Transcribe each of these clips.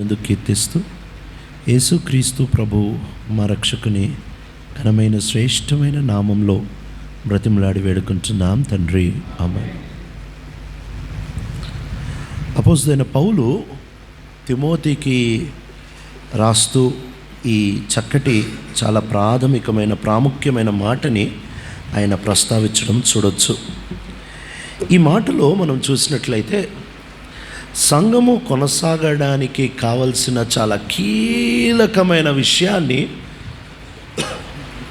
ఎందుకు కీర్తిస్తూ యేసుక్రీస్తు ప్రభు మా రక్షకుని ఘనమైన శ్రేష్టమైన నామంలో బ్రతిమలాడి వేడుకుంటున్నాం తండ్రి. ఆమె అపోజైన పౌలు తిమోతికి రాస్తూ ఈ చక్కటి చాలా ప్రాథమికమైన ప్రాముఖ్యమైన మాటని ఆయన ప్రస్తావించడం చూడొచ్చు. ఈ మాటలో మనం చూసినట్లయితే సంఘము కొనసాగడానికి కావలసిన చాలా కీలకమైన విషయాన్ని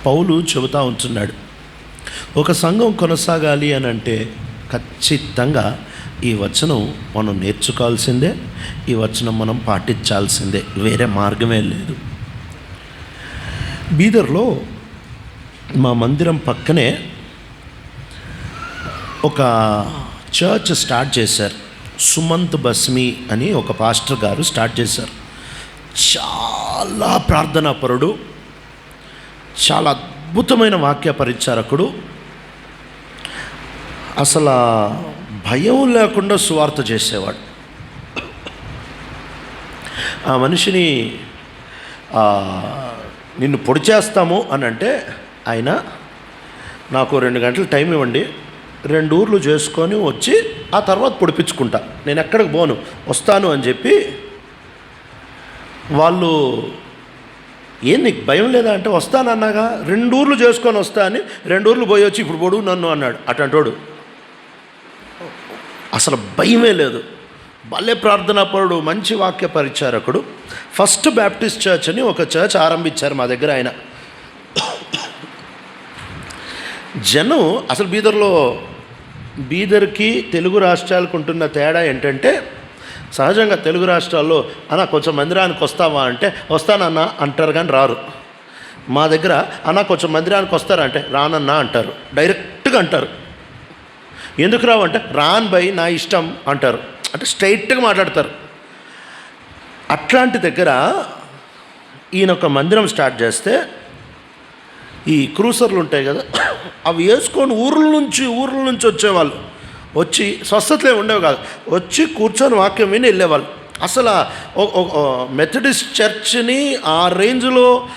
పౌలు చెబుతూ ఉంటున్నాడు. ఒక సంఘం కొనసాగాలి అని అంటే ఖచ్చితంగా ఈ వచనం మనం నేర్చుకోవాల్సిందే ఈ వచనం మనం పాటించాల్సిందే వేరే మార్గమే లేదు. బీదర్లో మా మందిరం పక్కనే ఒక చర్చ్ స్టార్ట్ చేశారు. సుమంత్ బస్మి అని ఒక పాస్టర్ గారు స్టార్ట్ చేశారు. చాలా ప్రార్థనాపరుడు చాలా అద్భుతమైన వాక్య పరిచారకుడు. అసలు భయం లేకుండా సువార్త చేసేవాడు. ఆ మనిషిని నిన్ను పొడి చేస్తాము అని అంటే ఆయన నాకు రెండు గంటలు టైం ఇవ్వండి రెండు ఊర్లు చేసుకొని వచ్చి ఆ తర్వాత పొడిపించుకుంటా. నేను ఎక్కడికి పోను వస్తాను అని చెప్పి వాళ్ళు ఏం నీకు భయం లేదా? అంటే వస్తానన్నాగా రెండు ఊర్లు చేసుకొని వస్తా అని రెండు ఊర్లు పోయి వచ్చి ఇప్పుడు పొడుగు నన్ను అన్నాడు అటంటోడు. అసలు భయమే లేదు. భలే ప్రార్థనాపరుడు మంచి వాక్య పరిచారకుడు. ఫస్ట్ బ్యాప్టిస్ట్ చర్చ్ అని ఒక చర్చ్ ఆరంభించారు మా దగ్గర ఆయన. జనం అసలు బీదర్లో బీదర్కి తెలుగు రాష్ట్రాలకు ఉంటున్న తేడా ఏంటంటే సహజంగా తెలుగు రాష్ట్రాల్లో అన్న కొంచెం మందిరానికి వస్తావా? అంటే వస్తానన్న అంటారు కానీ రారు. మా దగ్గర అన్న కొంచెం మందిరానికి వస్తారంటే రానన్నా అంటారు. డైరెక్ట్గా అంటారు. ఎందుకు రావు అంటే రాన్ బై నా ఇష్టం అంటారు. అంటే స్ట్రైట్గా మాట్లాడతారు. అట్లాంటి దగ్గర ఈయన ఒక మందిరం స్టార్ట్ చేస్తే ఈ క్రూసర్లు ఉంటాయి కదా అవి వేసుకొని ఊర్ల నుంచి ఊర్ల నుంచి వచ్చేవాళ్ళు. వచ్చి స్వస్థతలే ఉండేవి కాదు. వచ్చి కూర్చొని వాక్యం విని వెళ్ళేవాళ్ళు. అసలు మెథడిస్ట్ చర్చ్ని ఆ రేంజ్లో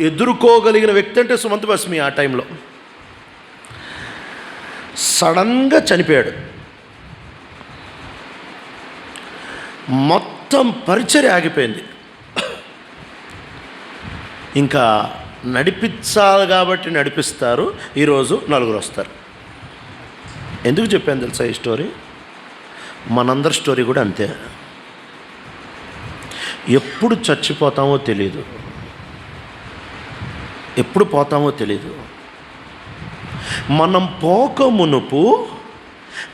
ఎదుర్కోగలిగిన వ్యక్తి అంటే సుమంత్ బస్మి ఆ టైంలో. సడన్గా చనిపోయాడు. మొత్తం పరిచర్య ఆగిపోయింది. ఇంకా నడిపించాలి కాబట్టి నడిపిస్తారు. ఈరోజు నలుగురు వస్తారు. ఎందుకు చెప్పాను తెలుసా ఈ స్టోరీ? మనందరి స్టోరీ కూడా అంతే. ఎప్పుడు చచ్చిపోతామో తెలియదు ఎప్పుడు పోతామో తెలియదు మనం పోక మునుపు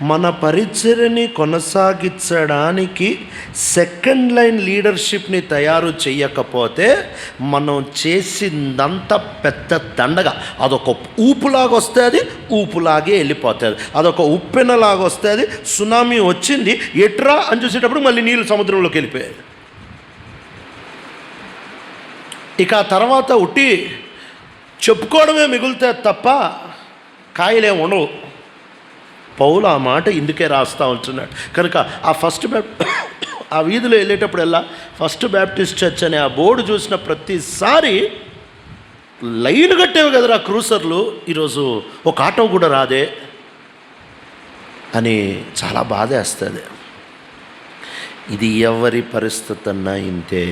మన పరిచర్ని కొనసాగించడానికి సెకండ్ లైన్ లీడర్షిప్ని తయారు చేయకపోతే మనం చేసిందంతా పెద్ద దండగా. అదొక ఊపులాగా వస్తే అది ఊపులాగే వెళ్ళిపోతుంది. అదొక ఉప్పెనలాగా వస్తే అది సునామీ వచ్చింది ఎట్రా అని చూసేటప్పుడు మళ్ళీ నీళ్ళు సముద్రంలోకి వెళ్ళిపోయాయి ఇక ఆ తర్వాత ఉట్టి చెప్పుకోవడమే మిగులుతే తప్ప కాయలేం ఉండవు. పౌలు ఆ మాట ఇందుకే రాస్తూ ఉంటున్నాడు. కనుక ఆ ఫస్ట్ బ్యాప్ ఆ వీధిలో వెళ్ళేటప్పుడల్లా ఫస్ట్ బ్యాప్టిస్ట్ చర్చ్ అనే ఆ బోర్డు చూసిన ప్రతిసారి లైన్ కట్టేవి కదరా క్రూసర్లు. ఈరోజు ఒక ఆటో కూడా రాదే అని చాలా బాధ వేస్తుంది ఇది ఎవరి పరిస్థితి అన్నా ఇంతే.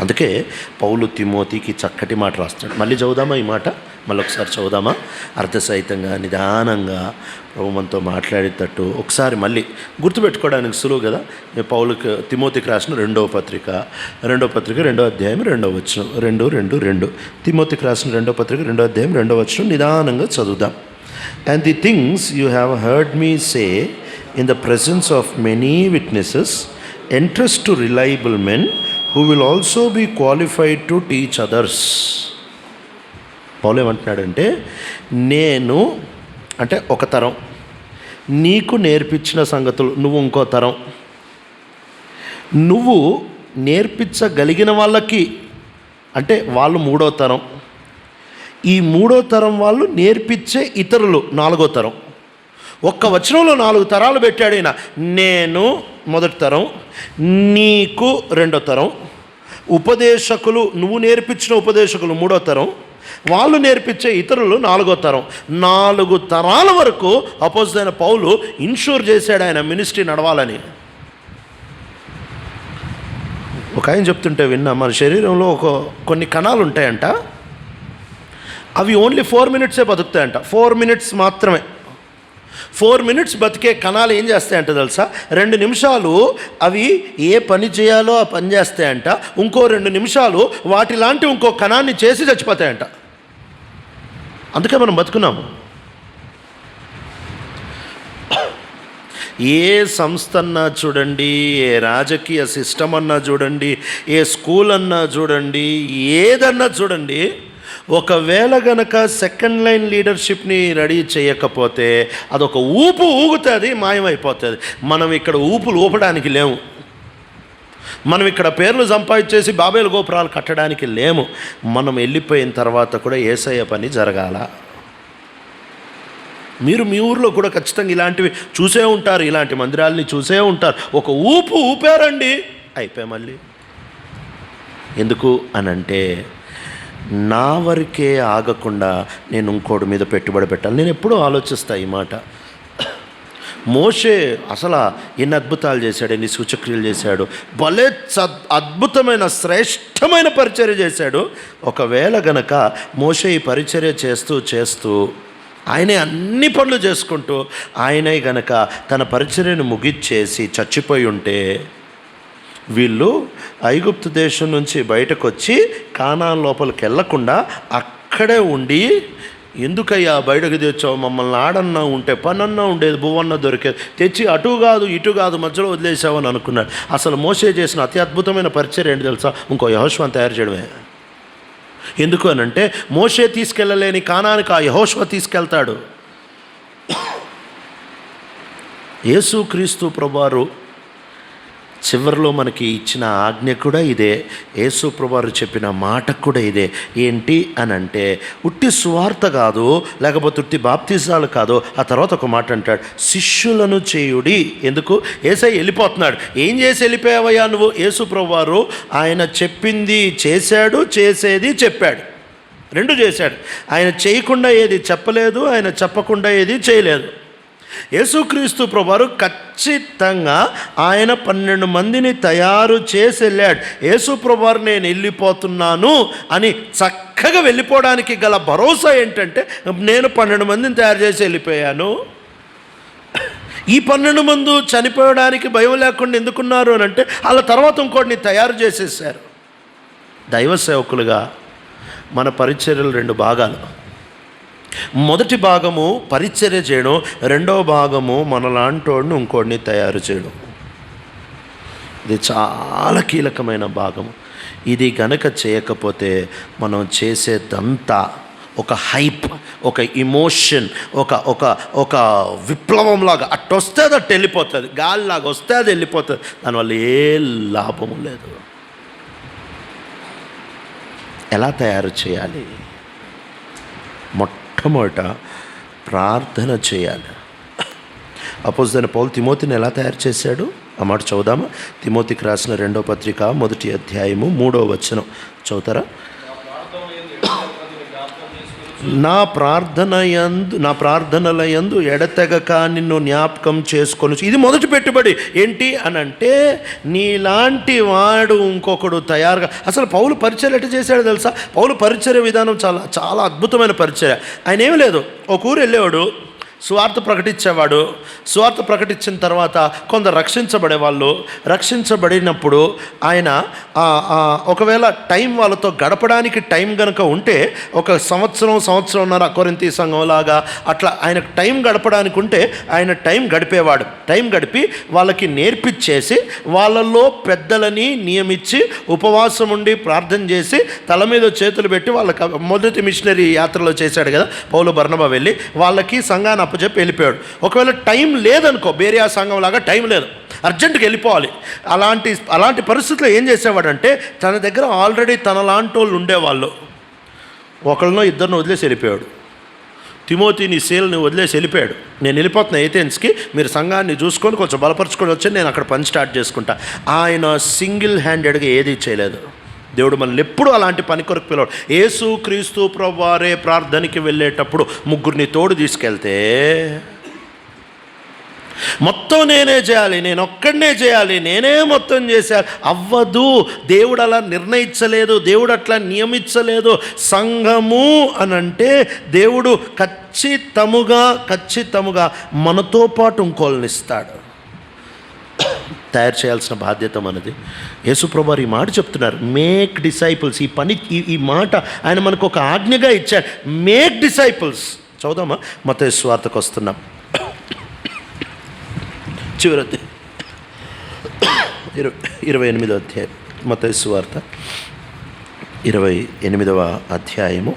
అందుకే పౌలు తిమోతికి చక్కటి మాట రాస్తాడు మళ్ళీ చదువుదామా ఈ మాట? మళ్ళీ ఒకసారి చదువుదామా? అర్థసహితంగా నిదానంగా ప్రభు మనతో మాట్లాడేటట్టు ఒకసారి మళ్ళీ గుర్తుపెట్టుకోవడానికి సులువు కదా? ఈ పౌలుకి తిమోతికి రాసిన రెండవ పత్రిక రెండవ పత్రిక రెండో అధ్యాయం రెండవ వచనం. రెండు రెండు రెండు. తిమోతికి రాసిన రెండవ పత్రిక రెండో అధ్యాయం రెండవ వచనం. నిదానంగా చదువుదాం. And the things you have heard me say in the presence of many witnesses entrust to reliable men who will also be qualified to teach others Paul ఏమంటున్నాడంటే నేను అంటే ఒక తరం. నీకు నేర్పించిన సంగతులు నువ్వు ఇంకో తరం. నువ్వు నేర్పించగలిగిన వాళ్ళకి అంటే వాళ్ళు మూడో తరం. ఈ మూడో తరం వాళ్ళు నేర్పించే ఇతరులు నాలుగో తరం. ఒక్క వచనంలో నాలుగు తరాలు పెట్టాడు ఈయన. నేను మొదటి తరం నీకు రెండో తరం ఉపదేశకులు నువ్వు నేర్పించిన ఉపదేశకులు మూడో తరం వాళ్ళు నేర్పించే ఇతరులు నాలుగో తరం. నాలుగు తరాల వరకు అపోజ్ అయిన పౌలు ఇన్షూర్ చేశాడు ఆయన మినిస్ట్రీ నడవాలని. ఒక ఆయన చెప్తుంటే విన్నా మన శరీరంలో ఒక కొన్ని కణాలు ఉంటాయంట. అవి ఓన్లీ ఫోర్ మినిట్సే బతుకుతాయంట. ఫోర్ మినిట్స్ మాత్రమే. ఫోర్ మినిట్స్ బతికే కణాలు ఏం చేస్తాయంట తెలుసా? రెండు నిమిషాలు అవి ఏ పని చేయాలో ఆ పని చేస్తాయంట. ఇంకో రెండు నిమిషాలు వాటి లాంటి ఇంకో కణాన్ని చేసి చచ్చిపోతాయంట. అందుకే మనం బతుకున్నాము. ఏ సంస్థ అన్నా చూడండి ఏ రాజకీయ సిస్టమ్ అన్నా చూడండి ఏ స్కూల్ అన్నా చూడండి ఏదన్నా చూడండి ఒకవేళ గనక సెకండ్ లైన్ లీడర్షిప్ని రెడీ చేయకపోతే అదొక ఊపు ఊగుతుంది మాయమైపోతుంది. మనం ఇక్కడ ఊపులు ఊపడానికి లేము. మనం ఇక్కడ పేర్లు సంపాదించేసి బాబేలు గోపురాలు కట్టడానికి లేము. మనం వెళ్ళిపోయిన తర్వాత కూడా ఏసయ్య పని జరగాల. మీరు మీ ఊర్లో కూడా ఖచ్చితంగా ఇలాంటివి చూసే ఉంటారు ఇలాంటి మందిరాలని చూసే ఉంటారు. ఒక ఊపు ఊపారండి అయిపోయి మళ్ళీ. ఎందుకు అని అంటే నా వరకే ఆగకుండా నేను ఇంకోటి మీద పెట్టుబడి పెట్టాలి. నేను ఎప్పుడూ ఆలోచిస్తా ఈ మాట. మోషే అసలు ఎన్ని అద్భుతాలు చేశాడు ఎన్ని సూచక్రియలు చేశాడు. భలే సద్ అద్భుతమైన శ్రేష్టమైన పరిచర్య చేశాడు. ఒకవేళ గనక మోషే ఈ పరిచర్య చేస్తూ చేస్తూ ఆయనే అన్ని పనులు చేసుకుంటూ ఆయనే గనక తన పరిచర్యను ముగిచ్చేసి చచ్చిపోయి ఉంటే వీళ్ళు ఐగుప్తు దేశం నుంచి బయటకు వచ్చి కానాన్ లోపలికి వెళ్ళకుండా అక్కడే ఉండి ఎందుకయ్యా బయటకు తెచ్చావు మమ్మల్ని? ఆడన్నా ఉంటే పనన్నా ఉండేది భువన్న దొరికేది. తెచ్చి అటు కాదు ఇటు కాదు మధ్యలో వదిలేసావని అనుకున్నాడు. అసలు మోసే చేసిన అతి అద్భుతమైన పరిచయం ఏంటి తెలుసా? ఇంకో యహోష్వాన్ని తయారు చేయడమే. ఎందుకు అనంటే మోషే తీసుకెళ్ళలేని కానానికి ఆ యహోష్వ తీసుకెళ్తాడు. యేసుక్రీస్తు ప్రభువారు చివరిలో మనకి ఇచ్చిన ఆజ్ఞ కూడా ఇదే. యేసుప్రభువారు చెప్పిన మాట కూడా ఇదే. ఏంటి అని అంటే ఉట్టి సువార్త కాదు లేకపోతే ఉట్టి బాప్తిజాలు కాదు. ఆ తర్వాత ఒక మాట అంటాడు శిష్యులను చేయుడి. ఎందుకు? ఏసై వెళ్ళిపోతున్నాడు. ఏం చేసి వెళ్ళిపోయావయ్యా నువ్వు? యేసుప్రభువారు ఆయన చెప్పింది చేశాడు చేసేది చెప్పాడు. రెండు చేశాడు. ఆయన చేయకుండా ఏది చెప్పలేదు ఆయన చెప్పకుండా ఏది చేయలేదు. యేసుక్రీస్తు ప్రభువారు ఖచ్చితంగా ఆయన పన్నెండు మందిని తయారు చేసి వెళ్ళాడు. యేసు ప్రభువారు నేను వెళ్ళిపోతున్నాను అని చక్కగా వెళ్ళిపోవడానికి గల భరోసా ఏంటంటే నేను పన్నెండు మందిని తయారు చేసి వెళ్ళిపోయాను. ఈ పన్నెండు మంది చనిపోవడానికి భయం లేకుండా ఎందుకున్నారు అని అంటే వాళ్ళ తర్వాత ఇంకోటిని తయారు చేసేసారు. దైవ సేవకులుగా మన పరిచర్యలు రెండు భాగాలు. మొదటి భాగము పరిచర్య చేయడం రెండవ భాగము మనలాంటోడిని ఇంకోడిని తయారు చేయడం. ఇది చాలా కీలకమైన భాగము. ఇది గనక చేయకపోతే మనం చేసేదంతా ఒక హైప్ ఒక ఇమోషన్ ఒక ఒక ఒక విప్లవంలాగా అట్టు వస్తే అది అట్టు వెళ్ళిపోతుంది గాలిలాగా వస్తే అది వెళ్ళిపోతుంది దానివల్ల ఏ లాభము లేదు. ఎలా తయారు చేయాలి? మొట్ట మొట్టమొదట ప్రార్థన చేయాలి. అపోజ్ దాని పౌల్ తిమోతిని ఎలా తయారు చేశాడు? ఆ మాట చదువుదామా? తిమోతికి రాసిన రెండో పత్రిక మొదటి అధ్యాయము మూడో వచనం. చదువుతారా? నా ప్రార్థన యందు నా ప్రార్థనల యందు ఎడతెగక నిన్ను జ్ఞాపకం చేసుకొని. ఇది మొదటి పెట్టుబడి. ఏంటి అని అంటే నీలాంటి వాడు ఇంకొకడు తయారుగా అసలు పౌలు పరిచయం ఎట్లా చేశాడు తెలుసా? పౌలు పరిచయ విధానం చాలా చాలా అద్భుతమైన పరిచయ ఆయన ఏమి లేదు. ఒక ఊరు వెళ్ళేవాడు స్వార్థ ప్రకటించేవాడు స్వార్థ ప్రకటించిన తర్వాత కొందరు రక్షించబడే వాళ్ళు రక్షించబడినప్పుడు ఆయన ఒకవేళ టైం వాళ్ళతో గడపడానికి టైం కనుక ఉంటే ఒక సంవత్సరం సంవత్సరంన్నర కొరింతి సంఘం లాగా అట్లా ఆయనకు టైం గడపడానికి ఉంటే ఆయన టైం గడిపేవాడు. టైం గడిపి వాళ్ళకి నేర్పించేసి వాళ్ళల్లో పెద్దలని నియమించి ఉపవాసం ఉండి ప్రార్థన చేసి తల మీద చేతులు పెట్టి వాళ్ళకి మొదటి మిషనరీ యాత్రలో చేశాడు కదా పౌలు బర్ణబా వెళ్ళి వాళ్ళకి సంఘాన్ని అప్పచెప్పి వెళ్ళిపోయాడు. ఒకవేళ టైం లేదనుకో బేరియా సంఘం లాగా టైం లేదు. అర్జెంటుగా వెళ్ళిపోవాలి. అలాంటి అలాంటి పరిస్థితుల్లో ఏం చేసేవాడంటే తన దగ్గర ఆల్రెడీ తన లాంటి వాళ్ళు ఉండేవాళ్ళు. ఒకళ్ళనో ఇద్దరిని వదిలేసి వెళ్ళిపోయాడు. తిమోతి నీ సేల్ని వదిలేసి వెళ్ళిపోయాడు. నేను వెళ్ళిపోతున్నా ఏథెన్స్కి మీరు సంఘాన్ని చూసుకొని కొంచెం బలపరుచుకొని వచ్చి నేను అక్కడ పని స్టార్ట్ చేసుకుంటా. ఆయన సింగిల్ హ్యాండెడ్గా ఏది చేయలేదు. దేవుడు మనల్ని ఎప్పుడు అలాంటి పని కొరకు పిలవడు. యేసు క్రీస్తు ప్రభువారే ప్రార్థనకి వెళ్ళేటప్పుడు ముగ్గురిని తోడు తీసుకెళ్తే మొత్తం నేనే చేయాలి నేను ఒక్కడనే చేయాలి నేనే మొత్తం చేశాను అవ్వదు. దేవుడు అలా నిర్ణయించలేదు దేవుడు అట్లా నియమించలేదు. సంఘము అని అంటే దేవుడు ఖచ్చితముగా ఖచ్చితముగా మనతో పాటు ఇంకోళ్ళనిస్తాడు తయారు చేయాల్సిన బాధ్యత మనది. యేసుప్రభారు ఈ మాట చెప్తున్నారు. మేక్ డిసైపుల్స్ ఈ పని ఈ ఈ మాట ఆయన మనకు ఒక ఆజ్ఞగా ఇచ్చాడు. మేక్ డిసైపుల్స్ చదుదామా మత స్వార్థకు వస్తున్నాం. చివరి ఇరవై ఇరవై ఎనిమిదవ అధ్యాయం. మత స్వార్థ ఇరవై ఎనిమిదవ అధ్యాయము.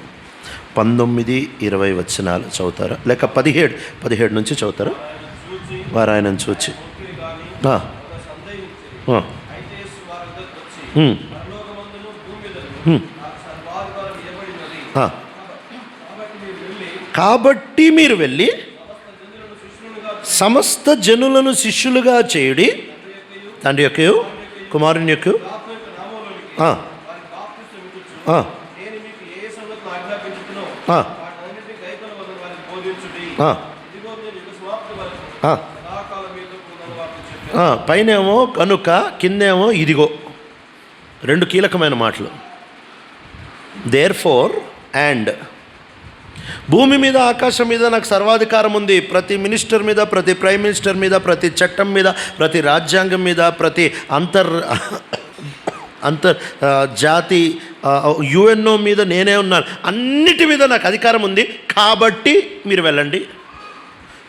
పంతొమ్మిది ఇరవై వచనాలు చదువుతారా? లేక పదిహేడు పదిహేడు నుంచి చదువుతారా? వారు ఆయనను చూచి కాబట్టి మీరు వెళ్ళి సమస్త జనులను శిష్యులుగా చేయుడి. తండ్రి యొక్క కుమారుని యొక్క ఆ. పైనేమో కనుక కిందేమో ఇదిగో. రెండు కీలకమైన మాటలు. దేర్ ఫోర్ అండ్ భూమి మీద ఆకాశం మీద నాకు సర్వాధికారం ఉంది. ప్రతి మినిస్టర్ మీద ప్రతి ప్రైమ్ మినిస్టర్ మీద ప్రతి చట్టం మీద ప్రతి రాజ్యాంగం మీద ప్రతి అంతర్ అంతర్ జాతి యుఎన్ఓ మీద నేనే ఉన్నాను. అన్నిటి మీద నాకు అధికారం ఉంది. కాబట్టి మీరు వెళ్ళండి.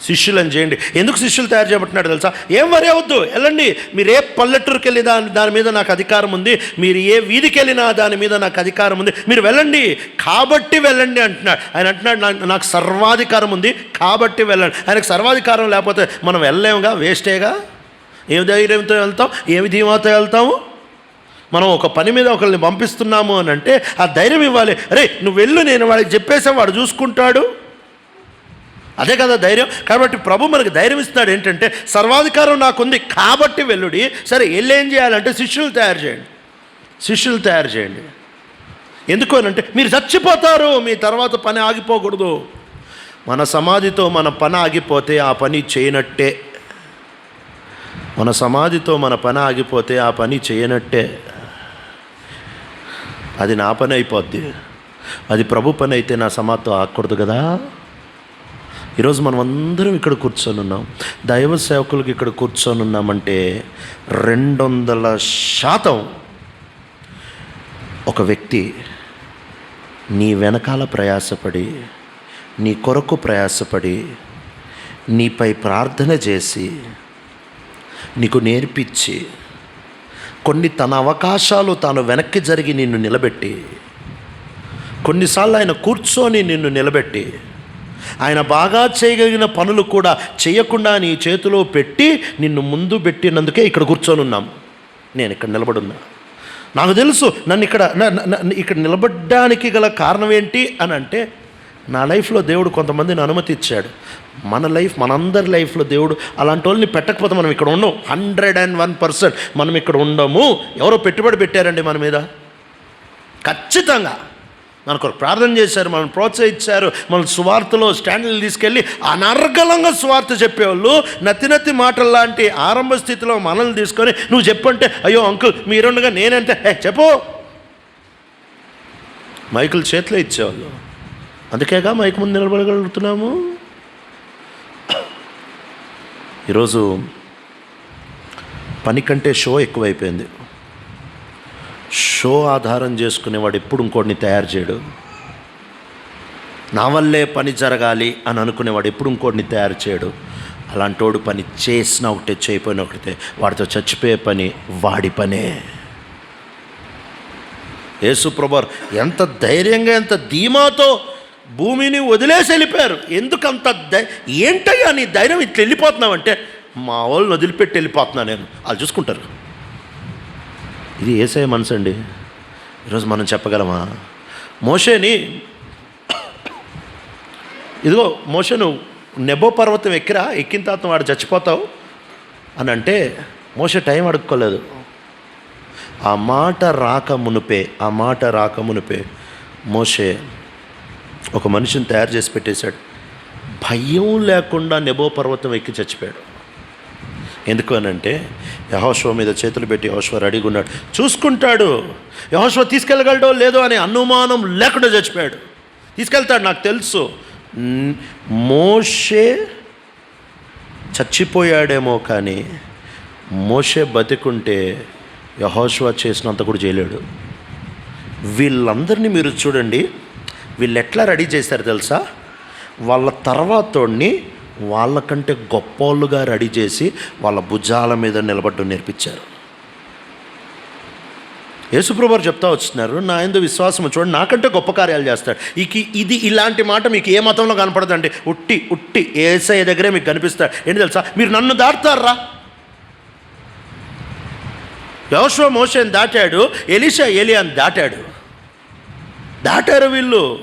శిష్యులను చేయండి. ఎందుకు శిష్యులు తయారు చేయబట్టినాడు తెలుసా? ఏం వరే వద్దు వెళ్ళండి. మీరు ఏ పల్లెటూరుకి వెళ్ళి దాని దాని మీద నాకు అధికారం ఉంది. మీరు ఏ వీధికి వెళ్ళినా దాని మీద నాకు అధికారం ఉంది. మీరు వెళ్ళండి. కాబట్టి వెళ్ళండి అంటున్నాడు. ఆయన అంటున్నాడు "నాకు- సర్వాధికారం ఉంది. కాబట్టి వెళ్ళండి. ఆయనకు సర్వాధికారం లేకపోతే మనం వెళ్ళలేముగా? వేస్టేగా? ఏ ధైర్యంతో వెళ్తాం? ఏమి ధీమాతో వెళ్తాము? మనం ఒక పని మీద ఒకరిని పంపిస్తున్నాము అని అంటే ఆ ధైర్యం ఇవ్వాలి. అరే నువ్వు వెళ్ళు నేను వాడికి చెప్పేసా వాడు చూసుకుంటాడు. అదే కదా ధైర్యం. కాబట్టి ప్రభు మనకి ధైర్యం ఇస్తున్నాడు ఏంటంటే సర్వాధికారం నాకుంది కాబట్టి వెల్లుడి సరే వెళ్ళేం ఏం చేయాలంటే శిష్యులు తయారు చేయండి. శిష్యులు తయారు చేయండి. ఎందుకు అని అంటే మీరు చచ్చిపోతారు మీ తర్వాత పని ఆగిపోకూడదు. మన సమాధితో మన పని ఆగిపోతే ఆ పని చేయనట్టే. మన సమాధితో మన పని ఆగిపోతే ఆ పని చేయనట్టే. అది నా పని అయిపోద్ది. అది ప్రభు పని అయితే నా సమాధితో ఆగకూడదు కదా. ఈరోజు మనం అందరం ఇక్కడ కూర్చొని ఉన్నాం దైవ సేవకులకి ఇక్కడ కూర్చొని ఉన్నామంటే రెండు వందల శాతం ఒక వ్యక్తి నీ వెనకాల ప్రయాసపడి నీ కొరకు ప్రయాసపడి నీపై ప్రార్థన చేసి నీకు నేర్పించి కొన్ని తన అవకాశాలు తాను వెనక్కి జరిగి నిన్ను నిలబెట్టి కొన్నిసార్లు ఆయన కూర్చొని నిన్ను నిలబెట్టి ఆయన బాగా చేయగలిగిన పనులు కూడా చేయకుండా నీ చేతిలో పెట్టి నిన్ను ముందు పెట్టినందుకే ఇక్కడ కూర్చొని ఉన్నాం. నేను ఇక్కడ నిలబడున్నా. నాకు తెలుసు నన్ను ఇక్కడ ఇక్కడ నిలబడ్డానికి గల కారణం ఏంటి అని అంటే నా లైఫ్లో దేవుడు కొంతమందిని అనుమతి ఇచ్చాడు మన లైఫ్ మనందరి లైఫ్లో దేవుడు అలాంటి వాళ్ళని పెట్టకపోతే మనం ఇక్కడ ఉండం హండ్రెడ్ అండ్ వన్ పర్సెంట్ మనం ఇక్కడ ఉండము. ఎవరో పెట్టుబడి పెట్టారండి మన మీద? ఖచ్చితంగా. మన కొరకు ప్రార్థన చేశారు మనం ప్రోత్సహించారు మన సువార్తలో స్టాండ్లు తీసుకెళ్ళి అనర్గళంగా సువార్త చెప్పేవాళ్ళు నత్తి నత్తి మాటలు లాంటి ఆరంభ స్థితిలో మనల్ని తీసుకొని నువ్వు చెప్పంటే అయ్యో అంకుల్ మీరుండగా నేనంటే ఏ చెప్పు. మైకులు చేతిలో ఇచ్చేవాళ్ళు. అందుకేగా మైకు ముందు నిలబడగలుగుతున్నాము? ఈరోజు పని కంటే షో ఎక్కువైపోయింది. షో ఆధారం చేసుకునేవాడు ఎప్పుడు ఇంకోటిని తయారు చేయడు. నా వల్లే పని జరగాలి అని అనుకునేవాడు ఎప్పుడు ఇంకోటిని తయారు చేయడు. అలాంటోడు పని చేసిన ఒకటే చేయపోయిన ఒకటే. వాడితో చచ్చిపోయే పని వాడి పనే. యేసుప్రభర్ ఎంత ధైర్యంగా ఎంత ధీమాతో భూమిని వదిలేసి వెళ్ళిపోయారు. ఎందుకంత ధై ఏంటయ్యా నీ ధైర్యం? ఇట్లా వెళ్ళిపోతున్నావంటే మా వాళ్ళని వదిలిపెట్టి వెళ్ళిపోతున్నా నేను. వాళ్ళు చూసుకుంటారు. ఇది ఏసే మనసు అండి ఈరోజు మనం చెప్పగలమా? మోషేని ఇదిగో మోషను నెబో పర్వతం ఎక్కిరా ఎక్కిన తర్వాత వాడు చచ్చిపోతావు అని అంటే మోషే టైం అడుక్కోలేదు. ఆ మాట రాక మునుపే ఆ మాట రాక మునుపే మోషే ఒక మనిషిని తయారు చేసి పెట్టేశాడు. భయం లేకుండా నెబో పర్వతం ఎక్కి చచ్చిపోయాడు. ఎందుకు అని అంటే యహోశ్వ మీద చేతులు పెట్టి యహోశ్వ రెడీగా ఉన్నాడు చూసుకుంటాడు. యహోశ్వ తీసుకెళ్ళగలడో లేదో అనే అనుమానం లేకుండా చచ్చిపోయాడు. తీసుకెళ్తాడు నాకు తెలుసు. మోషే చచ్చిపోయాడేమో కానీ మోషే బతికుంటే యహోశ్వ చేసినంత కూడా చేయలేడు. వీళ్ళందరినీ మీరు చూడండి. వీళ్ళు ఎట్లా రెడీ చేశారు తెలుసా? వాళ్ళ తర్వాతోడిని వాళ్ళకంటే గొప్పోళ్ళుగా రెడీ చేసి వాళ్ళ భుజాల మీద నిలబడ్డం నేర్పించారు. యేసుప్రభు చెప్తా వచ్చినారు నా ఎందు విశ్వాసం చూడండి నాకంటే గొప్ప కార్యాలు చేస్తాడు. ఇక ఇది ఇలాంటి మాట మీకు ఏ మతంలో కనపడదండి. ఉట్టి ఉట్టి ఏసఐ దగ్గరే మీకు కనిపిస్తాడు. ఏంటి తెలుసా? మీరు నన్ను దాటుతారా? యోశ్వ మోషన్ దాటాడు ఎలిషా ఏలియాని దాటాడు. దాటారు వీళ్ళు.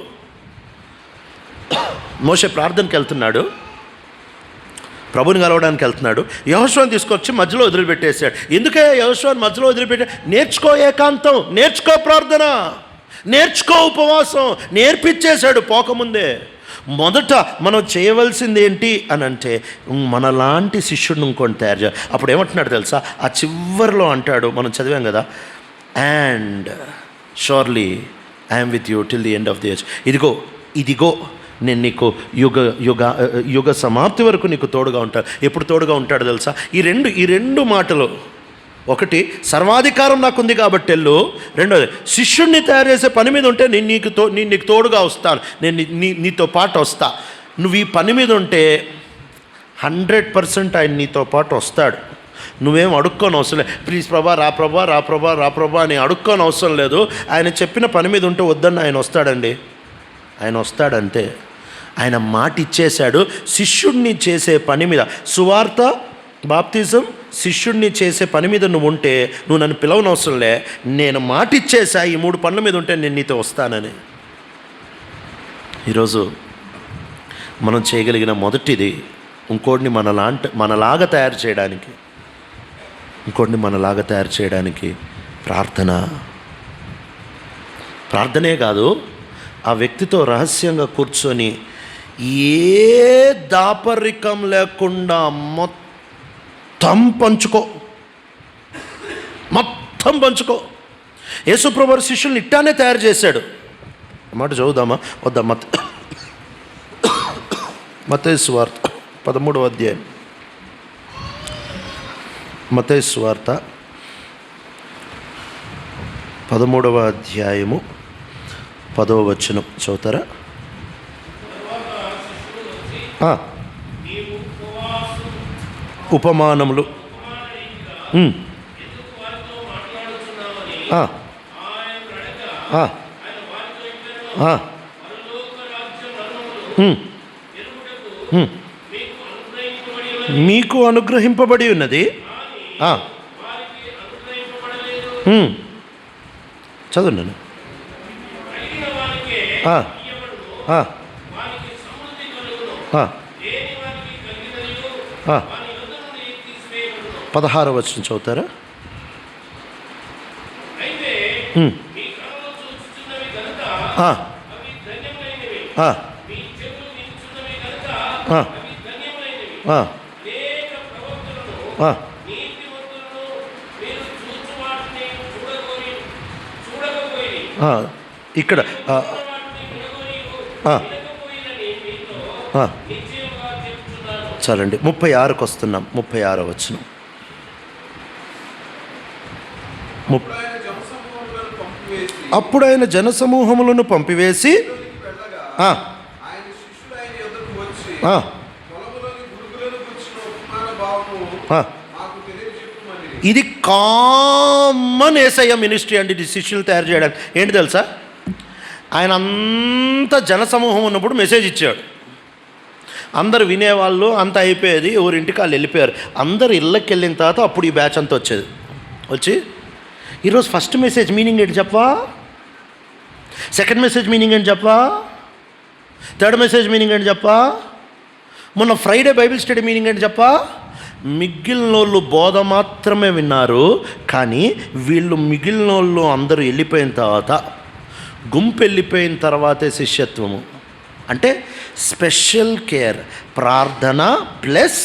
మోసే ప్రార్థనకి వెళ్తున్నాడు. ప్రభుని కలవడానికి వెళ్తున్నాడు. యహోశ్వాన్ని తీసుకొచ్చి మధ్యలో వదిలిపెట్టేశాడు. ఎందుకే యహోశ్వాన్ని మధ్యలో వదిలిపెట్టా? నేర్చుకో ఏకాంతం నేర్చుకో ప్రార్థన నేర్చుకో ఉపవాసం నేర్పించేశాడు పోకముందే. మొదట మనం చేయవలసింది ఏంటి అని అంటే మనలాంటి శిష్యుడిని ఇంకొని తయారు చేయాలి. అప్పుడు ఏమంటున్నాడు తెలుసా? ఆ చివరిలో అంటాడు మనం చదివాం కదా and surely I'm with you till the end of the age. ఇదిగో ఇదిగో నేను నీకు యుగ యుగ యుగ సమాప్తి వరకు నీకు తోడుగా ఉంటాను ఎప్పుడు తోడుగా ఉంటాడు తెలుసా? ఈ రెండు ఈ రెండు మాటలు. ఒకటి సర్వాధికారం నాకుంది కాబట్టి వెళ్ళు. రెండోది శిష్యుణ్ణి తయారు చేసే పని మీద ఉంటే నేను నీకు తో నేను నీకు తోడుగా వస్తాను. నేను నీ- నీతో పాటు వస్తా. నువ్వు ఈ పని మీద ఉంటే హండ్రెడ్ పర్సెంట్ ఆయన నీతో పాటు వస్తాడు. నువ్వేం అడుక్కోని అవసరం లేదు ప్లీజ్ ప్రభా రా ప్రభా రా ప్రభా రా ప్రభా అని అడుక్కోని అవసరం లేదు. ఆయన చెప్పిన పని మీద ఉంటే వద్దన్న ఆయన వస్తాడండి. ఆయన వస్తాడంతే. ఆయన మాట ఇచ్చేశాడు శిష్యుణ్ణి చేసే పని మీద. సువార్త బాప్తిజం శిష్యుణ్ణి చేసే పని మీద నువ్వు ఉంటే నువ్వు నన్ను పిలవనవసరంలే. నేను మాట ఇచ్చేసా ఈ మూడు పనుల మీద ఉంటే నేను నీతో వస్తానని. ఈరోజు మనం చేయగలిగిన మొదటిది ఇంకోటిని మనలాంట మనలాగా తయారు చేయడానికి ఇంకోటిని మనలాగా తయారు చేయడానికి ప్రార్థన. ప్రార్థనే కాదు ఆ వ్యక్తితో రహస్యంగా కూర్చొని ఏ దాపరికం లేకుండా మొత్తం పంచుకో. మొత్తం పంచుకో. యేసుప్రభు శిష్యుల్ని ఇట్టానే తయారు చేశాడు. ఆ మాట చదువుదామా? వద్దా మత మతేసు వార్త పదమూడవ అధ్యాయం. మతేసు వార్త పదమూడవ అధ్యాయము పదవ వచనం. చదువుతారా? ఉపమానములు. మీకు అనుగ్రహింపబడి ఉన్నది. ఆ. ఉమ్. చదువున్నాను ఆ. ఆ. ఆ. ఆ. పదహారు వచ్చిన చదువుతారా. ఇక్కడ. చాలండి. ముప్పై ఆరుకు వస్తున్నాం ముప్పై ఆరో వచ్చిన ముప్ అప్పుడు ఆయన జనసమూహములను పంపివేసి ఇది కామన్ ఏసయ్య మినిస్ట్రీ అండి. ఇది శిష్యులు తయారు చేయడానికి. ఏంటి తెలుసా? ఆయన అంత జనసమూహం ఉన్నప్పుడు మెసేజ్ ఇచ్చాడు. అందరు వినేవాళ్ళు అంత అయిపోయేది ఎవరింటికి వాళ్ళు వెళ్ళిపోయారు. అందరు ఇళ్ళకి వెళ్ళిన తర్వాత అప్పుడు ఈ బ్యాచ్ అంతా వచ్చేది. వచ్చి ఈరోజు ఫస్ట్ మెసేజ్ మీనింగ్ ఏంటి చెప్పవా? సెకండ్ మెసేజ్ మీనింగ్ ఏంటి చెప్పవా? థర్డ్ మెసేజ్ మీనింగ్ ఏంటి చెప్పా మొన్న ఫ్రైడే బైబిల్ స్టడీ మీనింగ్ ఏంటి చెప్పా మిగిలిన వాళ్ళు బోధ మాత్రమే విన్నారు కానీ వీళ్ళు మిగిలిన వాళ్ళు అందరూ వెళ్ళిపోయిన తర్వాత గుంపు వెళ్ళిపోయిన తర్వాతే శిష్యత్వము. అంటే స్పెషల్ కేర్ ప్రార్థన ప్లస్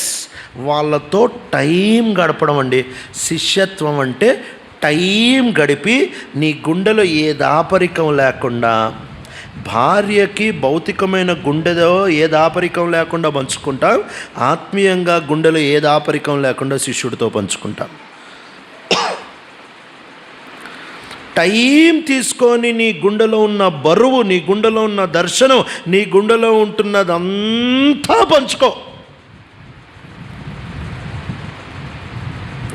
వాళ్ళతో టైం గడపడం అండి. శిష్యత్వం అంటే టైం గడిపి నీ గుండెలో ఏ దాపరికం లేకుండా భార్యకి భౌతికమైన గుండెలో ఏ దాపరికం లేకుండా పంచుకుంటాం. ఆత్మీయంగా గుండెలో ఏ దాపరికం లేకుండా శిష్యుడితో పంచుకుంటాం. టైం తీసుకొని నీ గుండెలో ఉన్న బరువు నీ గుండెలో ఉన్న దర్శనం నీ గుండెలో ఉంటున్నదంతా పంచుకో.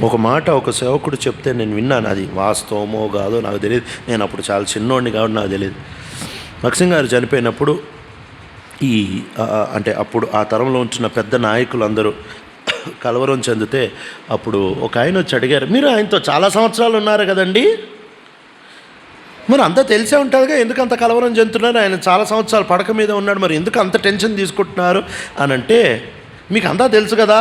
ఒక మాట ఒక సేవకుడు చెప్తే నేను విన్నాను అది వాస్తవమో కాదో నాకు తెలియదు. నేను అప్పుడు చాలా చిన్నోడిని కాబట్టి నాకు తెలియదు. నక్సింగ్ గారు చనిపోయినప్పుడు ఈ అంటే అప్పుడు ఆ తరంలో ఉంచిన పెద్ద నాయకులు అందరూ కలవరం చెందితే అప్పుడు ఒక ఆయన వచ్చి అడిగారు మీరు ఆయనతో చాలా సంవత్సరాలు ఉన్నారు కదండీ? మరి అంతా తెలిసే ఉంటుందిగా ఎందుకు అంత కలవరం చెందుతున్నారు? ఆయన చాలా సంవత్సరాలు పడక మీద ఉన్నాడు మరి ఎందుకు అంత టెన్షన్ తీసుకుంటున్నారు? అని అంటే మీకు అంతా తెలుసు కదా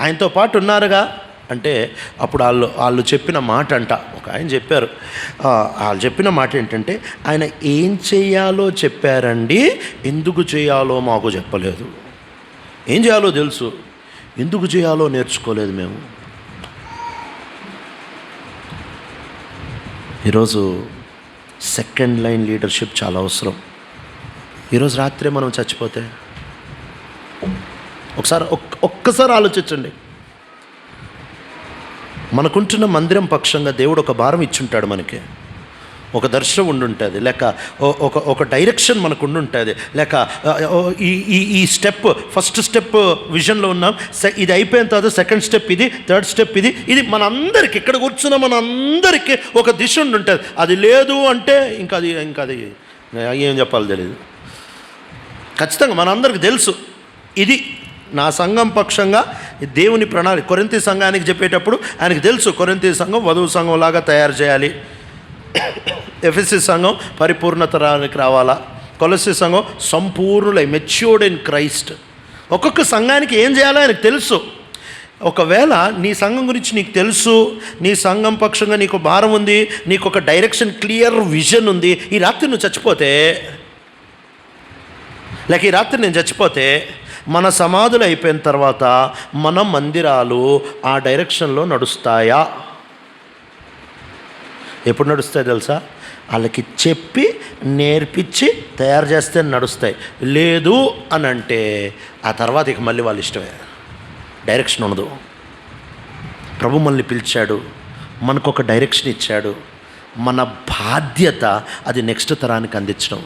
ఆయనతో పాటు ఉన్నారుగా? అంటే అప్పుడు వాళ్ళు వాళ్ళు చెప్పిన మాట అంట ఒక ఆయన చెప్పారు. వాళ్ళు చెప్పిన మాట ఏంటంటే ఆయన ఏం చేయాలో చెప్పారండి ఎందుకు చేయాలో మాకు చెప్పలేదు. ఏం చేయాలో తెలుసు ఎందుకు చేయాలో నేర్చుకోలేదు మేము. ఈరోజు సెకండ్ లైన్ లీడర్షిప్ చాలా అవసరం. ఈరోజు రాత్రే మనం చచ్చిపోతే ఒకసారి ఒక్కసారి ఆలోచించండి. మనకుంటున్న మందిరం పక్షంగా దేవుడు ఒక భారం ఇచ్చుంటాడు మనకి. ఒక దర్శనం ఉండుంటుంది. లేక ఒక ఒక డైరెక్షన్ మనకు ఉండుంటుంది లేక ఈ ఈ ఈ స్టెప్ ఫస్ట్ స్టెప్ విజన్లో ఉన్నాం. సె- ఇది అయిపోయిన తర్వాత సెకండ్ స్టెప్ ఇది థర్డ్ స్టెప్ ఇది. ఇది మనందరికీ ఇక్కడ కూర్చున్న మనందరికీ ఒక దిశ ఉండుంటుంది. అది లేదు అంటే ఇంకా అది ఇంకా అది ఏం చెప్పాలో తెలియదు ఖచ్చితంగా మనందరికి తెలుసు. ఇది నా సంఘం పక్షంగా ఈ దేవుని ప్రణాళిక. కొరింతి సంఘానికి చెప్పేటప్పుడు ఆయనకు తెలుసు కొరింతి సంఘం వధువు సంఘం లాగా తయారు చేయాలి. ఎఫ్ఎస్సి సంఘం పరిపూర్ణతరానికి రావాలా? కొలసి సంఘం సంపూర్ణులై మెచ్యూర్డ్ ఇన్ క్రైస్ట్ ఒక్కొక్క సంఘానికి ఏం చేయాలో ఆయనకు తెలుసు. ఒకవేళ నీ సంఘం గురించి నీకు తెలుసు నీ సంఘం పక్షంగా నీకు భారం ఉంది నీకు ఒక డైరెక్షన్ క్లియర్ విజన్ ఉంది ఈ రాత్రి నువ్వు చచ్చిపోతే లేక ఈ రాత్రి నేను చచ్చిపోతే మన సమాధులు అయిపోయిన తర్వాత మన మందిరాలు ఆ డైరెక్షన్లో నడుస్తాయా? ఎప్పుడు నడుస్తాయి తెలుసా? వాళ్ళకి చెప్పి నేర్పించి తయారు చేస్తే నడుస్తాయి. లేదు అని అంటే ఆ తర్వాత ఇక మళ్ళీ వాళ్ళ ఇష్టమే. డైరెక్షన్ ఉండదు. ప్రభు మనల్ని పిలిచాడు. మనకు ఒక డైరెక్షన్ ఇచ్చాడు. మన బాధ్యత అది నెక్స్ట్ తరానికి అందించడం.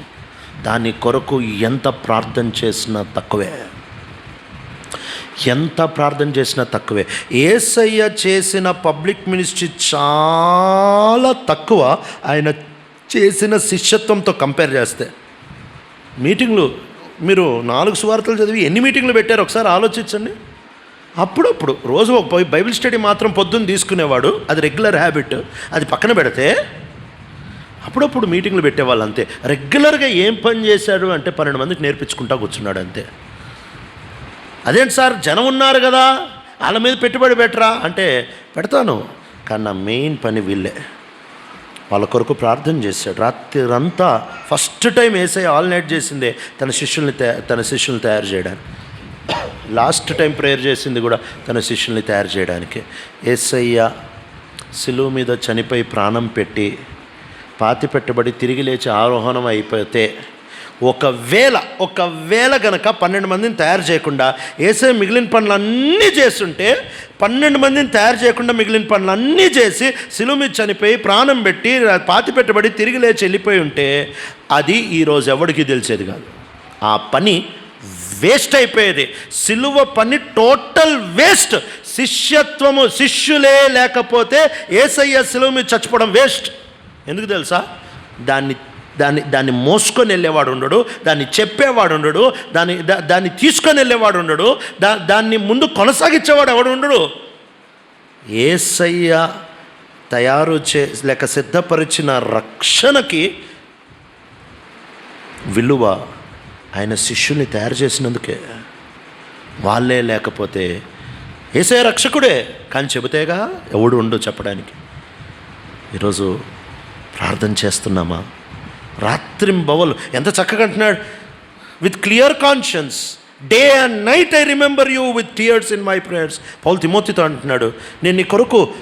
దాని కొరకు ఎంత ప్రార్థన చేసినా తక్కువే. ఎంత ప్రార్థన చేసినా తక్కువే. ఏసయ్య చేసిన పబ్లిక్ మినిస్ట్రీ చాలా తక్కువ. ఆయన చేసిన శిష్యత్వంతో కంపేర్ చేస్తే. మీటింగ్లు మీరు నాలుగు సువార్తలు చదివి ఎన్ని మీటింగ్లు పెట్టారు? ఒకసారి ఆలోచించండి. అప్పుడప్పుడు రోజు ఒక బై- బైబిల్ స్టడీ మాత్రం పొద్దున్న తీసుకునేవాడు. అది రెగ్యులర్ హ్యాబిట్. అది పక్కన పెడితే అప్పుడప్పుడు మీటింగ్లు పెట్టేవాళ్ళు అంతే. రెగ్యులర్గా ఏం పని చేశాడు అంటే పన్నెండు మందికి నేర్పించుకుంటా కూర్చున్నాడు అంతే. అదేంటి సార్ జనం ఉన్నారు కదా వాళ్ళ మీద పెట్టుబడి పెట్టరా? అంటే పెడతాను. కానీ నా మెయిన్ పని వీళ్ళే. వాళ్ళ కొరకు ప్రార్థన చేశాడు. రాత్రంతా ఫస్ట్ టైం ఏసై ఆల్ నైట్ చేసిందే తన శిష్యుల్ని తన శిష్యుల్ని తయారు చేయడానికి. లాస్ట్ టైం ప్రేయర్ చేసింది కూడా తన శిష్యుల్ని తయారు చేయడానికి. ఏసయ్య సిలువు మీద చనిపోయి ప్రాణం పెట్టి పాతి పెట్టబడి తిరిగి లేచి ఆరోహణం అయిపోతే ఒకవేళ ఒకవేళ గనక పన్నెండు మందిని తయారు చేయకుండా ఏసే మిగిలిన పనులన్నీ చేస్తుంటే పన్నెండు మందిని తయారు చేయకుండా మిగిలిన పనులన్నీ చేసి సిలువు చనిపోయి ప్రాణం పెట్టి పాతి పెట్టబడి తిరిగి లేచి వెళ్ళిపోయి ఉంటే అది ఈరోజు ఎవడికి తెలిసేది కాదు. ఆ పని వేస్ట్ అయిపోయేది. సిలువ పని టోటల్ వేస్ట్. శిష్యత్వము శిష్యులే లేకపోతే ఏసయ్య సిలువ మీద చచ్చిపోవడం వేస్ట్. ఎందుకు తెలుసా? దాన్ని దాన్ని దాన్ని మోసుకొని వెళ్ళేవాడు ఉండడు దాన్ని చెప్పేవాడు ఉండడు దాన్ని దా- దాన్ని తీసుకొని వెళ్ళేవాడు ఉండడు దా దాన్ని ముందు కొనసాగించేవాడు ఎవడు ఉండడు? ఏసయ్య తయారు చే లేక సిద్ధపరిచిన రక్షణకి విలువ ఆయన శిష్యుల్ని తయారు చేసినందుకే. వాళ్ళే లేకపోతే ఏసే రక్షకుడే. కానీ చెబితేగా ఎవడు ఉండు చెప్పడానికి. ఈరోజు ప్రార్థన చేస్తున్నామా? రాత్రింబవలు. ఎంత చక్కగా అంటున్నాడు. With clear conscience day and night I remember you with tears in my prayers Paul తిమోతితో అంటున్నాడు నేను నీ కొరకు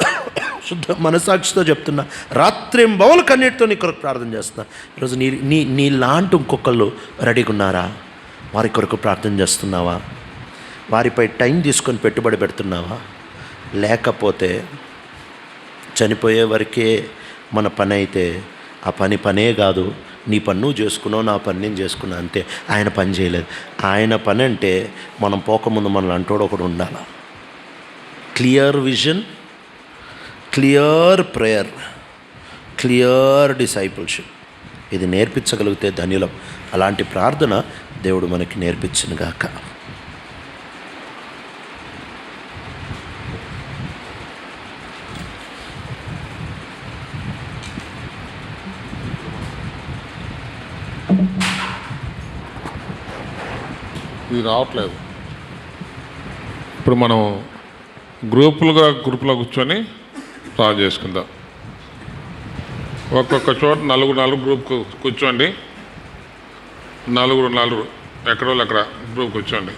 శుద్ధ మనసాక్షితో చెప్తున్నా. రాత్రింబవలు కన్నీటితో నీ కొరకు ప్రార్థన చేస్తున్నా. ఈరోజు నీ నీ నీ లాంటి ఇంకొకళ్ళు రెడీగా ఉన్నారా వారి కొరకు ప్రార్థన చేస్తున్నావా? వారిపై టైం తీసుకొని పెట్టుబడి పెడుతున్నావా? లేకపోతే చనిపోయే వరకే మన పని అయితే ఆ పని పనే కాదు. నీ పని నువ్వు చేసుకున్నావు నా పని నేను చేసుకున్నా అంతే. ఆయన పని చేయలేదు. ఆయన పని అంటే మనం పోకముందు మనల్ని అంటోడు ఒకడు ఉండాలి. Clear vision clear prayer clear discipleship. ఇది నేర్పించగలిగితే ధన్యులం. అలాంటి ప్రార్థన దేవుడు మనకి నేర్పించిన ఇది రావట్లేదు. ఇప్పుడు మనం గ్రూపులుగా గ్రూపులో కూర్చొని ప్రార్థన చేసుకుందాం. ఒక్కొక్క చోట నలుగురు నలుగురు గ్రూప్ కూర్చోండి. నలుగురు నలుగురు ఎక్కడో అక్కడ గ్రూప్ కూర్చోండి.